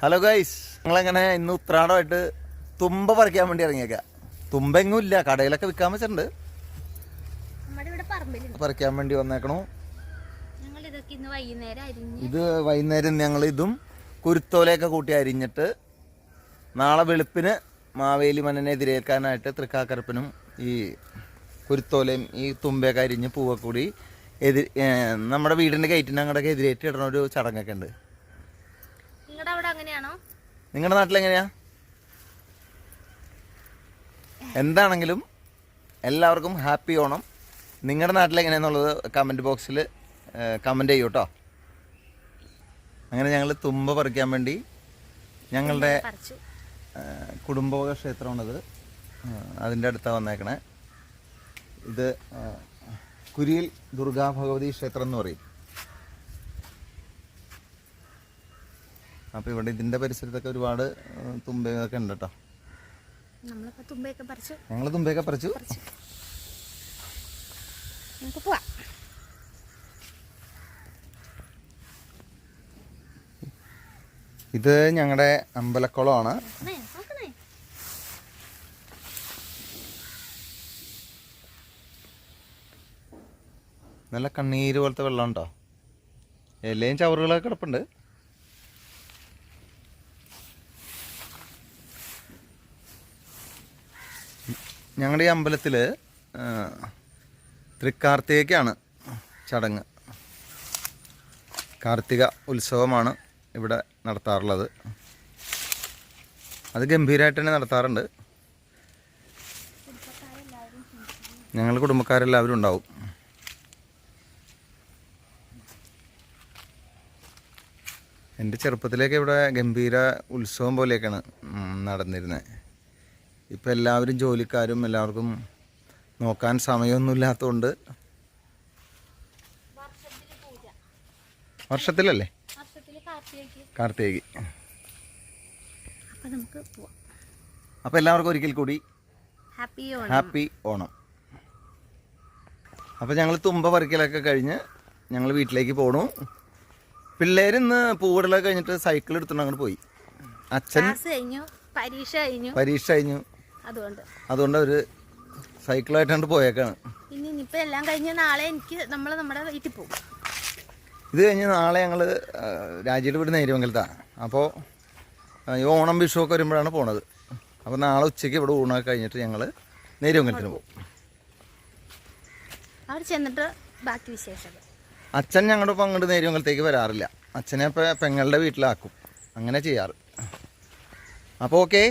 Hello guys നിങ്ങളെങ്ങനെ? ഇന്ന് ഉത്രാടമായിട്ട് തുമ്പ പറിക്കാൻ വേണ്ടി ഇറങ്ങിയേക്കാ. തുമ്പെങ്ങും ഇല്ല കടയിലൊക്കെ വിൽക്കാൻ വെച്ചിട്ടുണ്ട്. പറിക്കാൻ വേണ്ടി വന്നേക്കണു. ഇത് വൈകുന്നേരം ഞങ്ങൾ ഇതും കുരുത്തോലയൊക്കെ കൂട്ടി അരിഞ്ഞിട്ട് നാളെ വെളുപ്പിന് മാവേലി മന്നനെ എതിരേൽക്കാനായിട്ട് തൃക്കാക്കരപ്പനും ഈ കുരുത്തോലയും ഈ തുമ്പയൊക്കെ അരിഞ്ഞ് പൂവൊക്കെ കൂടി എതിർ നമ്മുടെ വീടിന്റെ ഗേറ്റിന് അങ്ങോട്ടൊക്കെ എതിരേറ്റ് ഇടണ ഒരു ചടങ്ങൊക്കെ ഉണ്ട്. നിങ്ങളുടെ നാട്ടിൽ എങ്ങനെയാ എന്താണെങ്കിലും എല്ലാവർക്കും ഹാപ്പി ഓണം. നിങ്ങളുടെ നാട്ടിൽ എങ്ങനെയാന്നുള്ളത് കമന്റ് ബോക്സിൽ കമന്റ് ചെയ്യൂ കേട്ടോ അങ്ങനെ ഞങ്ങൾ തുമ്പ പറിക്കാൻ വേണ്ടി ഞങ്ങളുടെ കുടുംബവക കുടുംബോക ക്ഷേത്രമാണിത് അതിന്റെ അടുത്താണ് വന്നേക്കണേ. ഇത് കുരിയിൽ ദുർഗാ ഭഗവതി ക്ഷേത്രം എന്ന് പറയും. അപ്പോൾ ഇവിടെ ഇതിന്റെ പരിസരത്തൊക്കെ ഒരുപാട് തുമ്പയൊക്കെ ഉണ്ട് കേട്ടോ ഞങ്ങൾ തുമ്പയൊക്കെ പറിച്ചു. ഇത് ഞങ്ങളുടെ അമ്പലക്കുളമാണ്. നല്ല കണ്ണീര് പോലത്തെ വെള്ളം ഉണ്ടോ എല്ലാം ചവറുകളൊക്കെ കിടപ്പുണ്ട്. ഞങ്ങളുടെ ഈ അമ്പലത്തിൽ തൃക്കാർത്തികയ്ക്കാണ് ചടങ്ങ്. കാർത്തിക ഉത്സവമാണ് ഇവിടെ നടത്താറുള്ളത്. അത് ഗംഭീരമായിട്ട് തന്നെ നടത്താറുണ്ട്. ഞങ്ങൾ കുടുംബക്കാരെല്ലാവരും ഉണ്ടാവും. എന്റെ ചെറുപ്പത്തിലേക്ക് ഇവിടെ ഗംഭീര ഉത്സവം പോലെയൊക്കെയാണ് നടന്നിരുന്നത് ഇപ്പം എല്ലാവരും ജോലിക്കാരും എല്ലാവർക്കും നോക്കാൻ സമയമൊന്നുമില്ലാത്തതുകൊണ്ട് വർഷത്തിലല്ലേ? കാർത്തികി അപ്പോൾ എല്ലാവർക്കും ഒരിക്കൽ കൂടി ഹാപ്പി ഓണം. അപ്പോൾ ഞങ്ങൾ തുമ്പ പറിക്കലൊക്കെ കഴിഞ്ഞ് ഞങ്ങൾ വീട്ടിലേക്ക് പോണു. പിള്ളേരിന്ന് പൂവിടലൊക്കെ കഴിഞ്ഞിട്ട് സൈക്കിൾ എടുത്തുകൊണ്ട് അങ്ങോട്ട് പോയി. അച്ഛൻ കഴിഞ്ഞു. പരീക്ഷ കഴിഞ്ഞു. അതുകൊണ്ട്. അതുകൊണ്ട് സൈക്കിളായിട്ടാണ് സൈക്കിളായിട്ടാണ്ട് പോയേക്കാണ്. ഇനി ഇനിയിപ്പോ എല്ലാം കഴിഞ്ഞ് നാളെ എനിക്ക് നമ്മൾ നമ്മുടെ വീട്ടിൽ പോകും ഇത് കഴിഞ്ഞ് നാളെ ഞങ്ങൾ രാജ്യയുടെ വീട് നേരുമംഗലത്താണ് അപ്പോൾ ഈ ഓണം വിഷു ഒക്കെ വരുമ്പോഴാണ് പോണത്. അപ്പോൾ നാളെ ഉച്ചയ്ക്ക് ഇവിടെ ഊണൊക്കെ കഴിഞ്ഞിട്ട് ഞങ്ങൾ നേരുമംഗലത്തിന് പോകും അവിടെ ചെന്നിട്ട് ബാക്കി വിശേഷം അച്ഛൻ ഞങ്ങളുടെ ഒപ്പം അങ്ങോട്ട് നേരുമംഗലത്തേക്ക് വരാറില്ല. അച്ഛനെ ഇപ്പോൾ പെങ്ങളുടെ വീട്ടിലാക്കും. അങ്ങനെ ചെയ്യാറ്. അപ്പോൾ ഓക്കെ.